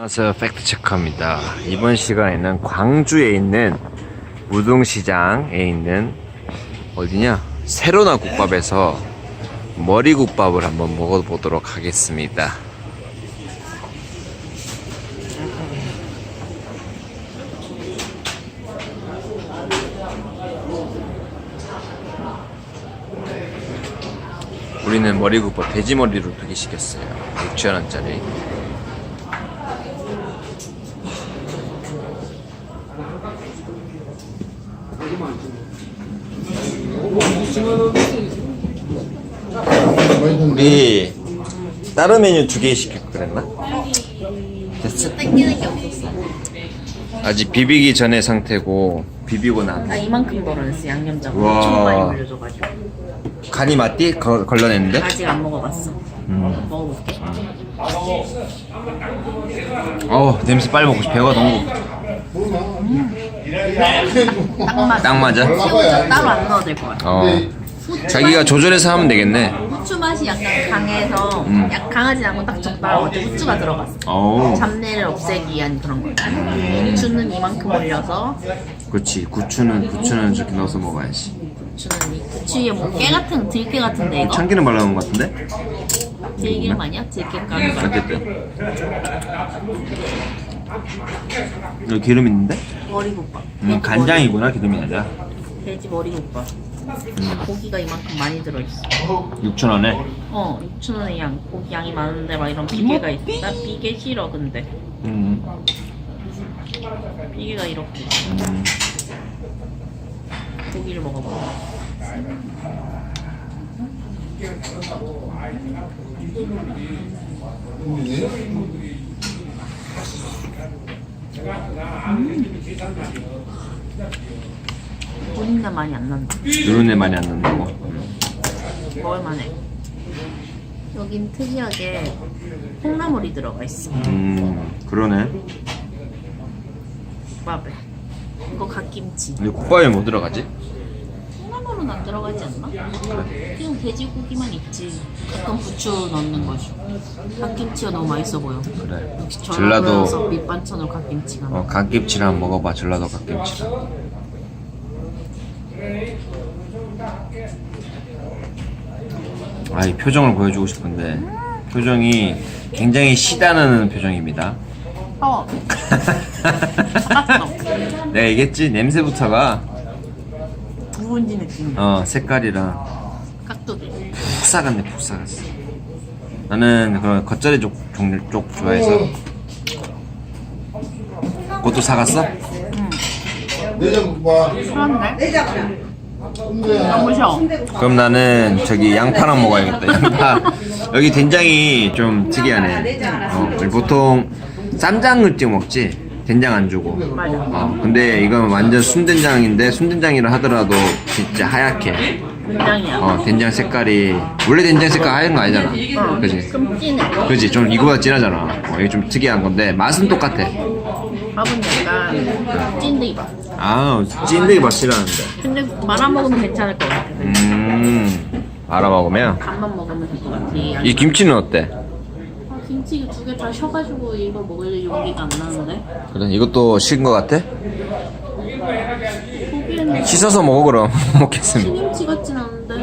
안녕하세요. 팩트체크입니다. 이번 시간에는 광주에 있는 무등시장에 있는 어디냐? 세로나 국밥에서 머리국밥을 한번 먹어보도록 하겠습니다. 우리는 머리국밥 돼지머리로 두개 시켰어요. 6천원짜리 우리 다른 메뉴 두 개 시킬 거 그랬나? 됐어? 땡기는 게 없었어. 아직 비비기 전의 상태고 비비고 난나 이만큼 걸어냈어 양념장. 엄청 많이 올려줘가지고. 간이 맞디? 거, 걸러냈는데? 아직 안 먹어봤어. 먹어볼게. 어우 냄새 빨리 먹고 싶어 배가 너무 딱 맞아. 딱 맞아? 새우젓 따로 안 넣어도 될 것 같아. 어 자기가 조절해서 하면 되겠네 후추 맛이 약간 강해서 음. 약 강하지 않고 딱 적당하고 후추가 들어갔어. 어우 잡내를 없애기 위한 그런 거. 후추는 이만큼 올려서 그렇지 구추는 구추는 저렇게 넣어서 먹어야지 후추는 이 후추 위에 뭐 깨 같은 들깨 같은데 이거? 참기름 발라놓은 것 같은데? 들기름 아니야? 들깨 가루. 어쨌든 여기 기름 있는데? 머리국밥. 음, 간장이구나 기름이 아니라 돼지 머리국밥. 고기가 이만큼 많이 들어있어. 6,000원에 어, 6천원의 양, 고기 양이 많은데 막 이런 비계가 있어. 나 비계 싫어, 근데. 음, 비계가 이렇게. 음. 고기를 먹어봐. 본인나 많이 안 난다. 누른내 많이 안 넣는다고 먹을만해. 여긴 특이하게 콩나물이 들어가 있어. 음 그러네 국밥에. 이거 갓김치. 근데 국밥에 뭐 들어가지? 콩나물은 안 들어가지 않나? 그냥 돼지고기만 있지. 가끔 부추 넣는 거지. 갓김치가 너무 맛있어 보여. 그래 역시 전라도 밑반찬으로 갓김치가. 어, 갓김치랑 먹어봐 전라도 갓김치랑 아이 표정을 보여주고 싶은데 표정이 굉장히 시다는 표정입니다 어. 알았어. 내가 얘기했지 냄새부터가 누군지 느낌. 어 색깔이랑. 깍두기. 푹 싸갔네 푹 싸갔어 나는 그런 겉절이 쪽 종류 쪽 좋아해서. 그것도 사갔어? 내장국밥 그런데? 너무 쉬워. 그럼 나는 저기 양파랑 먹어야겠다 양파. 여기 된장이 좀 특이하네. 어, 우리 보통 쌈장을 찍어 먹지 된장 안 주고 맞아. 어, 근데 이건 완전 순된장인데 순된장이라 하더라도 진짜 하얗게 된장이야. 어, 된장 색깔이 원래 된장 색깔 하얀 거 아니잖아 그지? 좀 진해. 그지? 좀 이거보다 진하잖아 어, 이게 좀 특이한 건데 맛은 똑같아 밥은 약간 찐득이 맛. 아 찐득이 맛 싫어하는데 근데 말아 먹으면 괜찮을 것 같아. 음 알아먹으면 간만 먹으면 될 것 같아. 이 김치는 어때? 아, 김치 두 개다 쉬어가지고 이거 먹을 용기가 안 나는데? 그래 이것도 식은 거 같아? 고기에는 씻어서 먹어 그럼. 먹겠습니다. 튀김치 같진 않은데.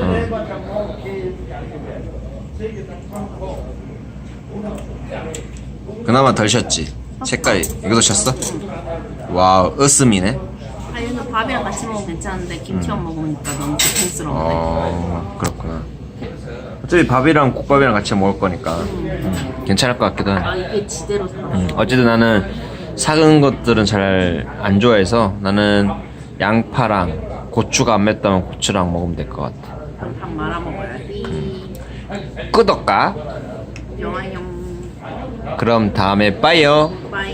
그나마 덜 셨지. 색깔이. 이것도 셨어? 와우 으스미네. 아 얘는 밥이랑 같이 먹으면 괜찮은데 김치만 먹으니까 너무 고통스러운데. 어 그렇구나 어차피 밥이랑 국밥이랑 같이 먹을 거니까. 음, 괜찮을 것 같기도 아 해 이게 지대로 살았어 음, 어쨌든 나는 삭은 것들은 잘 안 좋아해서 나는 양파랑 고추가 안 맵다면 고추랑 먹으면 될 것 같아. 밥 말아 먹어야지. 끄덕까? 영화영. 그럼 다음에 빠이요. 빠이